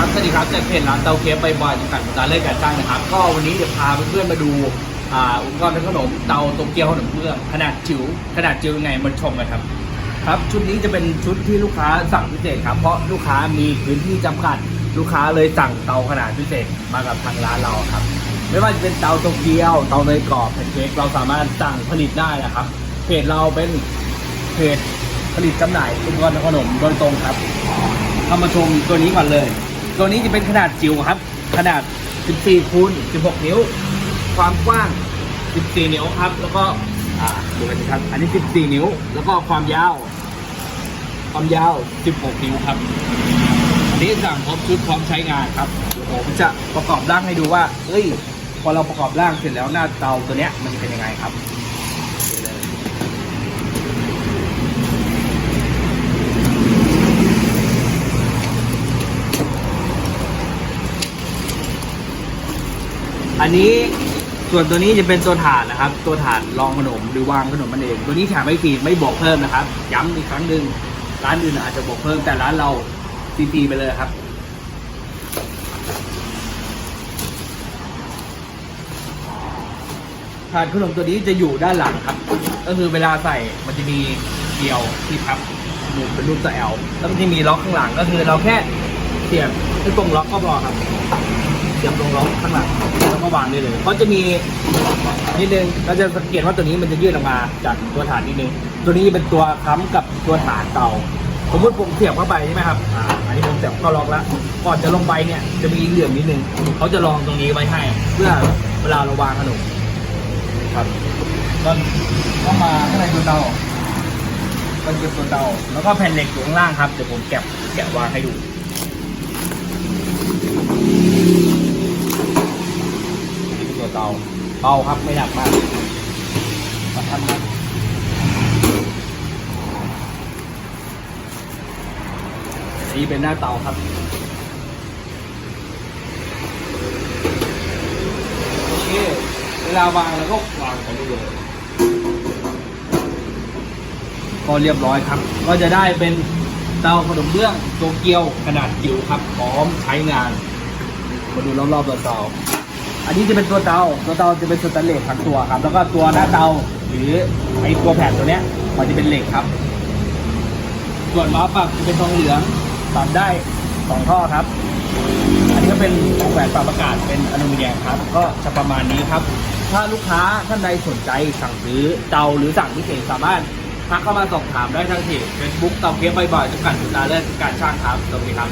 ครับ สวัสดีครับจากเพจร้านเตาเกี๊ยวใบอยจำกัดร้านเล่การจ้างนะครับ ก็วันนี้เดี๋ยวพาเพื่อนๆมาดูอุปกรณ์เป็นขนมเตาโตเกียวขนมเบื้องขนาดจิ๋วขนาดจิ๋วยังไงมาชมกันครับ ครับชุดนี้จะเป็นชุดที่ลูกค้าสั่งพิเศษครับ เพราะลูกค้ามีพื้นที่จำกัด ลูกค้าเลยสั่งเตาขนาดพิเศษมากับทางร้านเราครับ ไม่ว่าจะเป็นเตาโตเกียว เตาเนยกรอบแพนเค้กเราสามารถสั่งผลิตได้นะครับ เพจเราเป็นเพจผลิตจำหน่ายอุปกรณ์ขนมโดยตรงครับเข้ามาชมตัวนี้ก่อนเลย ตัวนี้จะเป็นขนาดจิ๋วครับ ขนาด 14คูณ16 นิ้ว ความกว้าง 14 นิ้วครับ แล้วก็อ่าดูกันครับ อันนี้ 14 นิ้ว แล้วก็ความยาว ความยาว 16 นิ้วครับ อันนี้สั่งครบชุดพร้อมใช้งานครับเดี๋ยวผมจะประกอบร่างให้ดูว่า เอ้ย พอเราประกอบร่างเสร็จแล้วหน้าเตาตัวเนี้ยมันจะเป็นยังไงครับ อันนี้ส่วนตัวนี้จะเป็นตัวถาดนะครับ ตัวถาดรองขนมหรือวางขนมมันเอง ตัวนี้แถมไม่ฟรีไม่บวกเพิ่มนะครับ ย้ำอีกครั้งหนึ่งร้านอื่นอาจจะบวกเพิ่มแต่ร้านเราฟรีๆไปเลยครับถาดขนมตัวนี้จะอยู่ด้านหลังครับ ก็คือเวลาใส่มันจะมีเกลียวที่พับหมุนเป็นรูปตัวแอลแล้วมันจะมีล็อกข้างหลังก็คือเราแค่เสียบที่ตรงล็อกก็พอครับ เสียบตรงล็อข้างหลังแล้วก็วางได้เลยเขาจะมีนิดนึงเราจะสังเกตว่าตัวนี้มันจะยืดออกมาจากตัวฐานนิดนึง ตัวนี้เป็นตัวค้ำกับตัวฐานเตาสมมติผมเสียบเข้าไปใช่ไหมครับอ่าอันนี้ผมเสียบเข้าล็อกแล้วก่อนจะลงไปเนี่ยจะมีเหลื่อมนิดนึงเขาจะรองตรงนี้ไว้ให้ เพื่อเวลาเราวางขนมครับก็ต้องมาข้างในตัวเตาก็เก็บตัวเตาแล้วก็แผ่นเหล็กอยู่ข้างล่างครับเดี๋ยวผมแกะแกะวางให้ดู นี่ เป็นตัวเตาเบาครับไม่หนักมากสำคัญมากนี่เป็นหน้าเตาครับโอเคเวลาวางแล้วก็วางไปเลยก็เรียบร้อยครับ ก็จะได้เป็นเตาขนมเบื้องโตเกียวขนาดจิ๋วครับพร้อมใช้งาน มาดูรอบๆตัวเตา อันนี้จะเป็นตัวเตาตัวเตาจะเป็นสแตนเลสทั้งตัวครับ แล้วก็ตัวหน้าเตาหรือไอตัวแผ่นตัวเนี้ยมันจะเป็นเหล็กครับ ส่วนวาล์วปรับจะเป็นทองเหลืองปรับได้สองท่อครับ อันนี้ก็เป็นแหวนปรับอากาศเป็นอลูมิเนียมครับ ก็จะประมาณนี้ครับ ถ้าลูกค้าท่านใดสนใจสั่งซื้อเตาหรือสั่งพิเศษสามารถทักเข้ามาสอบถามได้ทางเพจ Facebook เตาเกียวบ่อยๆจำกัดสุดาเลิศการช่างครับสวัสดีครับ